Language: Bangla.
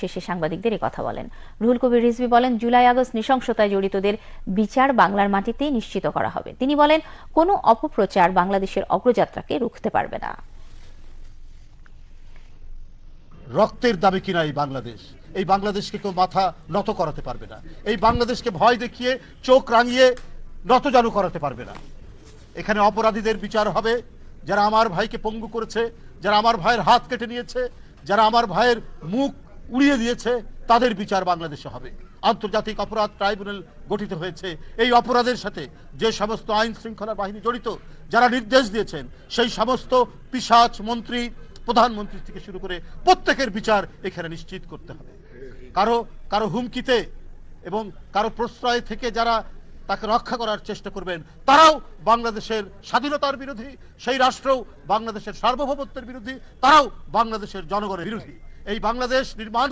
শেষে সাংবাদিকদের কথা বলেন। রুহুল কবির বলেন, জুলাই আগস্ট নৃশংসতায় জড়িতদের বিচার বাংলার নিশ্চিত করা হবে। তিনি বলেন, কোনো অপপ্রচার বাংলাদেশের অগ্রযাত্রাকে রুখতে পারবে না। রক্তের দাবি কিনা এই বাংলাদেশ? এই বাংলাদেশকে কেউ মাথা নত করাতে পারবে না। এই বাংলাদেশকে ভয় দেখিয়ে, চোখ রাঙিয়ে নতজানু করাতে পারবে না। এখানে অপরাধীদের বিচার হবে। যারা আমার ভাইকে পঙ্গু করেছে, যারা আমার ভাইয়ের হাত কেটে নিয়েছে, যারা আমার ভাইয়ের মুখ উড়িয়ে দিয়েছে, তাদের বিচার বাংলাদেশে হবে। আন্তর্জাতিক অপরাধ ট্রাইব্যুনাল গঠিত হয়েছে। এই অপরাধের সাথে যে সমস্ত আইন শৃঙ্খলা বাহিনী জড়িত, যারা নির্দেশ দিয়েছেন, সেই সমস্ত পিসাচ মন্ত্রী, প্রধানমন্ত্রী থেকে শুরু করে প্রত্যেকের বিচার এখানে নিশ্চিত করতে হবে। কারও কারও হুমকিতে এবং কারও প্রশ্রয় থেকে যারা তাকে রক্ষা করার চেষ্টা করবেন, তারাও বাংলাদেশের স্বাধীনতার বিরোধী, সেই রাষ্ট্রও বাংলাদেশের সার্বভৌমত্বের বিরোধী, তারাও বাংলাদেশের জনগণের বিরোধী। এই বাংলাদেশ নির্মাণ